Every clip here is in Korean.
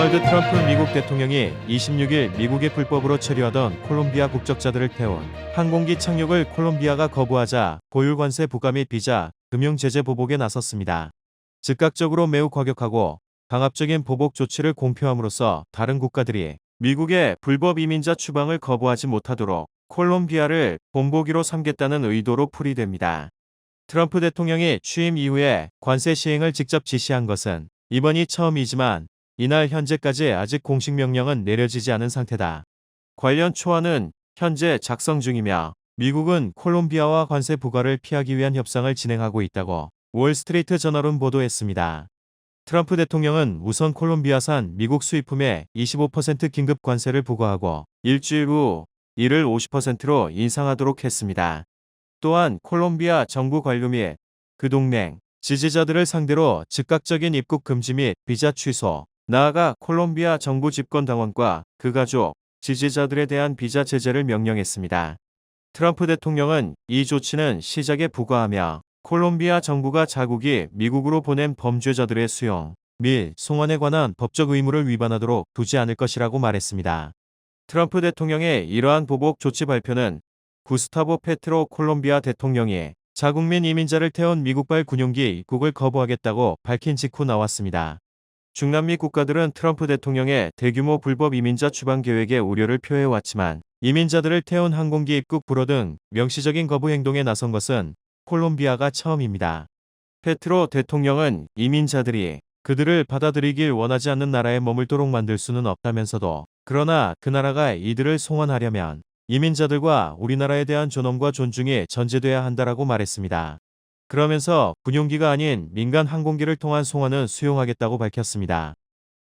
도널드 트럼프 미국 대통령이 26일 미국에 불법으로 체류하던 콜롬비아 국적자들을 태운 항공기 착륙을 콜롬비아가 거부하자 고율 관세 부과 및 비자, 금융 제재 보복에 나섰습니다. 즉각적으로 매우 과격하고 강압적인 보복 조치를 공표함으로써 다른 국가들이 미국의 불법 이민자 추방을 거부하지 못하도록 콜롬비아를 본보기로 삼겠다는 의도로 풀이됩니다. 트럼프 대통령이 취임 이후에 관세 시행을 직접 지시한 것은 이번이 처음이지만 이날 현재까지 아직 공식 명령은 내려지지 않은 상태다. 관련 초안은 현재 작성 중이며 미국은 콜롬비아와 관세 부과를 피하기 위한 협상을 진행하고 있다고 월스트리트 저널은 보도했습니다. 트럼프 대통령은 우선 콜롬비아산 미국 수입품에 25% 긴급 관세를 부과하고 일주일 후 이를 50%로 인상하도록 했습니다. 또한 콜롬비아 정부 관료 및 그 동맹 지지자들을 상대로 즉각적인 입국 금지 및 비자 취소, 나아가 콜롬비아 정부 집권 당원과 그 가족, 지지자들에 대한 비자 제재를 명령했습니다. 트럼프 대통령은 이 조치는 시작에 부과하며 콜롬비아 정부가 자국이 미국으로 보낸 범죄자들의 수용 및 송환에 관한 법적 의무를 위반하도록 두지 않을 것이라고 말했습니다. 트럼프 대통령의 이러한 보복 조치 발표는 구스타보 페트로 콜롬비아 대통령이 자국민 이민자를 태운 미국발 군용기 입국을 거부하겠다고 밝힌 직후 나왔습니다. 중남미 국가들은 트럼프 대통령의 대규모 불법 이민자 추방 계획에 우려를 표해왔지만 이민자들을 태운 항공기 입국 불허 등 명시적인 거부 행동에 나선 것은 콜롬비아가 처음입니다. 페트로 대통령은 이민자들이 그들을 받아들이길 원하지 않는 나라에 머물도록 만들 수는 없다면서도 그러나 그 나라가 이들을 송환하려면 이민자들과 우리나라에 대한 존엄과 존중이 전제돼야 한다라고 말했습니다. 그러면서 군용기가 아닌 민간 항공기를 통한 송환은 수용하겠다고 밝혔습니다.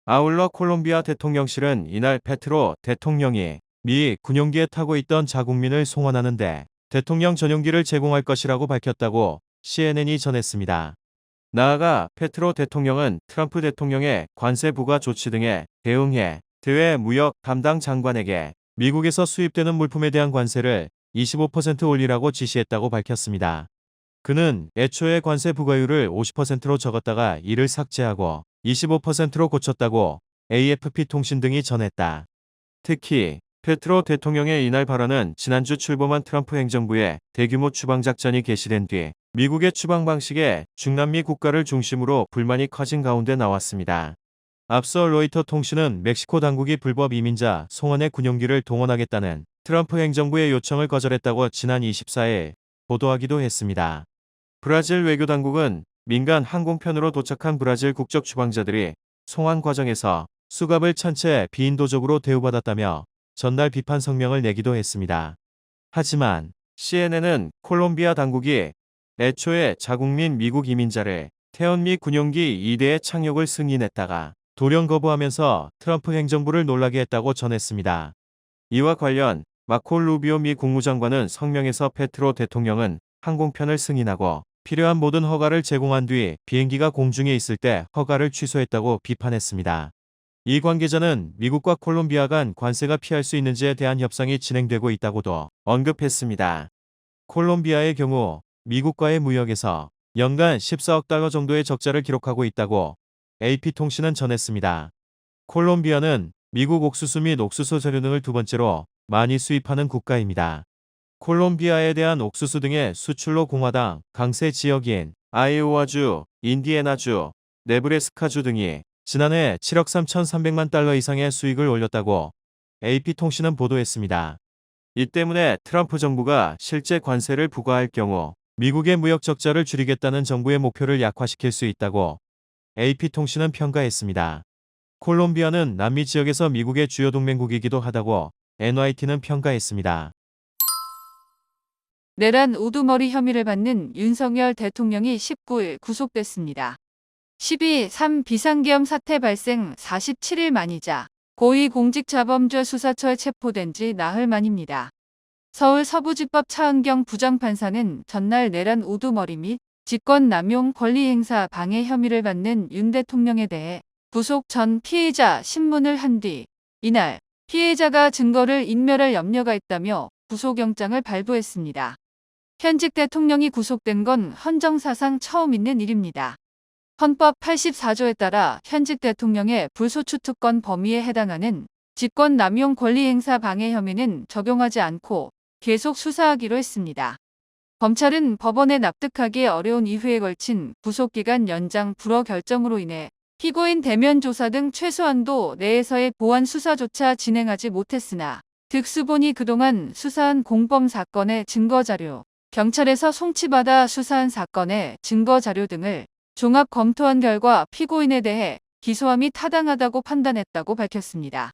아울러 콜롬비아 대통령실은 이날 페트로 대통령이 미 군용기에 타고 있던 자국민을 송환하는데 대통령 전용기를 제공할 것이라고 밝혔다고 CNN이 전했습니다. 나아가 페트로 대통령은 트럼프 대통령의 관세 부과 조치 등에 대응해 대외 무역 담당 장관에게 미국에서 수입되는 물품에 대한 관세를 25% 올리라고 지시했다고 밝혔습니다. 그는 애초에 관세 부과율을 50%로 적었다가 이를 삭제하고 25%로 고쳤다고 AFP 통신 등이 전했다. 특히 페트로 대통령의 이날 발언은 지난주 출범한 트럼프 행정부의 대규모 추방 작전이 개시된 뒤 미국의 추방 방식에 중남미 국가를 중심으로 불만이 커진 가운데 나왔습니다. 앞서 로이터 통신은 멕시코 당국이 불법 이민자 송환의 군용기를 동원하겠다는 트럼프 행정부의 요청을 거절했다고 지난 24일 보도하기도 했습니다. 브라질 외교 당국은 민간 항공편으로 도착한 브라질 국적 추방자들이 송환 과정에서 수갑을 찬 채 비인도적으로 대우받았다며 전날 비판 성명을 내기도 했습니다. 하지만 CNN은 콜롬비아 당국이 애초에 자국민 미국 이민자를 태연 미 군용기 2대의 착륙을 승인했다가 돌연 거부하면서 트럼프 행정부를 놀라게 했다고 전했습니다. 이와 관련 마코 루비오 미 국무장관은 성명에서 페트로 대통령은 항공편을 승인하고 필요한 모든 허가를 제공한 뒤 비행기가 공중에 있을 때 허가를 취소했다고 비판했습니다. 이 관계자는 미국과 콜롬비아 간 관세가 피할 수 있는지에 대한 협상이 진행되고 있다고도 언급했습니다. 콜롬비아의 경우 미국과의 무역에서 연간 14억 달러 정도의 적자를 기록하고 있다고 AP통신은 전했습니다. 콜롬비아는 미국 옥수수 및 옥수수 재료 등을 두 번째로 많이 수입하는 국가입니다. 콜롬비아에 대한 옥수수 등의 수출로 공화당 강세 지역인 아이오와주, 인디애나주, 네브래스카주 등이 지난해 7억 3,300만 달러 이상의 수익을 올렸다고 AP통신은 보도했습니다. 이 때문에 트럼프 정부가 실제 관세를 부과할 경우 미국의 무역 적자를 줄이겠다는 정부의 목표를 약화시킬 수 있다고 AP통신은 평가했습니다. 콜롬비아는 남미 지역에서 미국의 주요 동맹국이기도 하다고 NYT는 평가했습니다. 내란 우두머리 혐의를 받는 윤석열 대통령이 19일 구속됐습니다. 12.3 비상계엄 사태 발생 47일 만이자 고위공직자범죄 수사처에 체포된 지 나흘 만입니다. 서울 서부지법 차은경 부장판사는 전날 내란 우두머리 및 직권 남용 권리행사 방해 혐의를 받는 윤 대통령에 대해 구속 전 피해자 신문을 한 뒤 이날 피해자가 증거를 인멸할 염려가 있다며 구속영장을 발부했습니다. 현직 대통령이 구속된 건 헌정사상 처음 있는 일입니다. 헌법 84조에 따라 현직 대통령의 불소추 특권 범위에 해당하는 직권 남용 권리 행사 방해 혐의는 적용하지 않고 계속 수사하기로 했습니다. 검찰은 법원에 납득하기 어려운 이후에 걸친 구속기간 연장 불허 결정으로 인해 피고인 대면 조사 등 최소한도 내에서의 보완 수사조차 진행하지 못했으나 특수본이 그동안 수사한 공범 사건의 증거자료, 경찰에서 송치받아 수사한 사건의 증거 자료 등을 종합 검토한 결과 피고인에 대해 기소함이 타당하다고 판단했다고 밝혔습니다.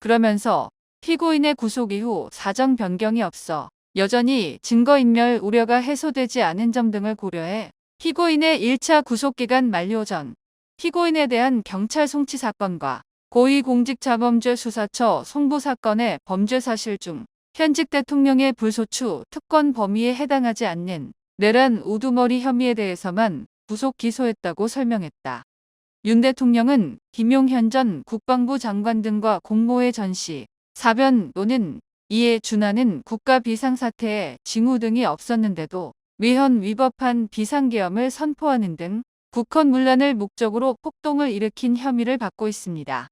그러면서 피고인의 구속 이후 사정 변경이 없어 여전히 증거인멸 우려가 해소되지 않은 점 등을 고려해 피고인의 1차 구속기간 만료 전 피고인에 대한 경찰 송치 사건과 고위공직자범죄 수사처 송부 사건의 범죄 사실 중 현직 대통령의 불소추 특권 범위에 해당하지 않는 내란 우두머리 혐의에 대해서만 구속 기소했다고 설명했다. 윤 대통령은 김용현 전 국방부 장관 등과 공모의 전시, 사변 또는 이에 준하는 국가 비상사태에 징후 등이 없었는데도 위헌 위법한 비상계엄을 선포하는 등 국헌 문란을 목적으로 폭동을 일으킨 혐의를 받고 있습니다.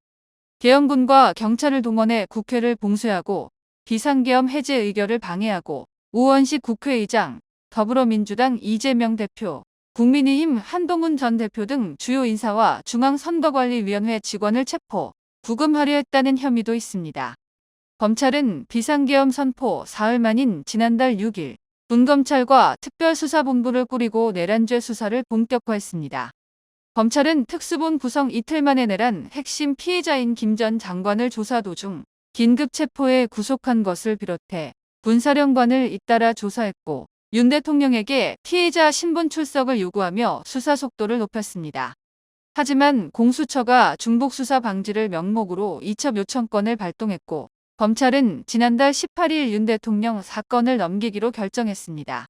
계엄군과 경찰을 동원해 국회를 봉쇄하고 비상계엄 해제 의결을 방해하고 우원식 국회의장, 더불어민주당 이재명 대표, 국민의힘 한동훈 전 대표 등 주요 인사와 중앙선거관리위원회 직원을 체포, 구금하려 했다는 혐의도 있습니다. 검찰은 비상계엄 선포 사흘 만인 지난달 6일 분검찰과 특별수사본부를 꾸리고 내란죄 수사를 본격화했습니다. 검찰은 특수본 구성 이틀 만에 내란 핵심 피해자인 김 전 장관을 조사 도중 긴급 체포해 구속한 것을 비롯해 군사령관을 잇따라 조사했고 윤 대통령에게 피해자 신분 출석을 요구하며 수사 속도를 높였습니다. 하지만 공수처가 중복 수사 방지를 명목으로 이첩 요청권을 발동했고 검찰은 지난달 18일 윤 대통령 사건을 넘기기로 결정했습니다.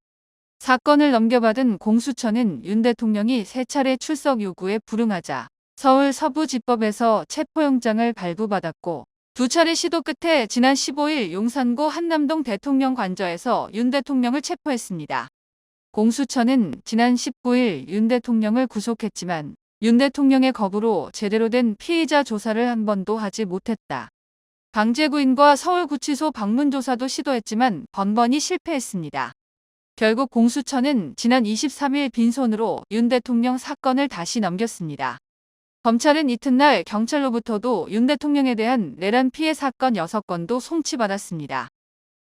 사건을 넘겨받은 공수처는 윤 대통령이 세 차례 출석 요구에 불응하자 서울 서부지법에서 체포영장을 발부받았고 두 차례 시도 끝에 지난 15일 용산구 한남동 대통령 관저에서 윤 대통령을 체포했습니다. 공수처는 지난 19일 윤 대통령을 구속했지만 윤 대통령의 거부로 제대로 된 피의자 조사를 한 번도 하지 못했다. 강제구인과 서울구치소 방문조사도 시도했지만 번번이 실패했습니다. 결국 공수처는 지난 23일 빈손으로 윤 대통령 사건을 다시 넘겼습니다. 검찰은 이튿날 경찰로부터도 윤 대통령에 대한 내란 피해 사건 6건도 송치받았습니다.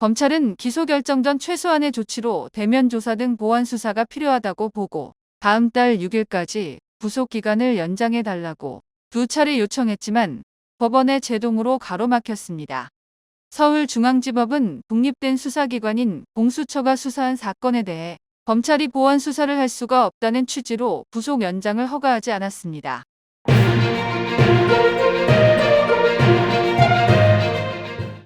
검찰은 기소 결정 전 최소한의 조치로 대면 조사 등 보완 수사가 필요하다고 보고 다음 달 6일까지 구속 기간을 연장해 달라고 두 차례 요청했지만 법원의 제동으로 가로막혔습니다. 서울중앙지법은 독립된 수사기관인 공수처가 수사한 사건에 대해 검찰이 보완 수사를 할 수가 없다는 취지로 구속 연장을 허가하지 않았습니다. thank you.